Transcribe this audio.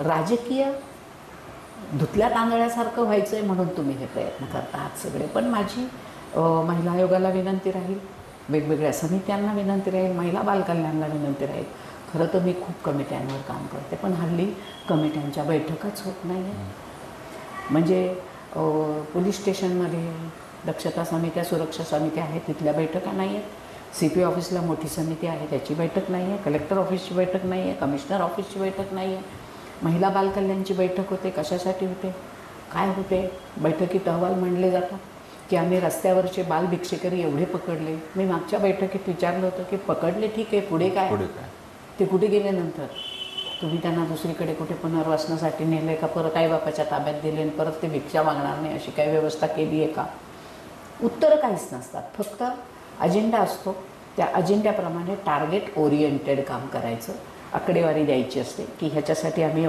राजकीय धुतल्या तांदळासारखं व्हायचं आहे म्हणून तुम्ही हे प्रयत्न करता आहात सगळे. पण माझी महिला आयोगाला विनंती राहील वेगवेगळ्या समित्यांना विनंती राहील महिला बालकल्याणला विनंती राहील. खरं तर मी खूप कमिट्यांवर काम करते पण हल्ली कमिट्यांच्या बैठकच होत नाही आहे म्हणजे पोलीस स्टेशनमध्ये दक्षता समित्या सुरक्षा समित्या आहेत तिथल्या बैठका नाही आहेत सी पी ऑफिसला मोठी समिती आहे त्याची बैठक नाही आहे कलेक्टर ऑफिसची बैठक नाही आहे कमिशनर ऑफिसची बैठक नाही आहे महिला बालकल्याणची बैठक होते कशासाठी होते काय होते? बैठकीत अहवाल मांडले जातात की आम्ही रस्त्यावरचे बाल भिक्षेकरी एवढे पकडले. मी मागच्या बैठकीत विचारलं होतं की पकडले ठीक आहे पुढे काय? ते कुठे गेले नंतर? तुम्ही त्यांना दुसरीकडे कुठे पुनर्वसनासाठी नेले का? परत आईबापाच्या ताब्यात दिले आणि परत ते भिक्षा मागणार नाही अशी काही व्यवस्था केली आहे का? उत्तरं काहीच नसतात. फक्त अजेंडा असतो. त्या अजेंड्याप्रमाणे टार्गेट ओरिएंटेड काम करायचं. आकडेवारी द्यायची असते की ह्याच्यासाठी आम्ही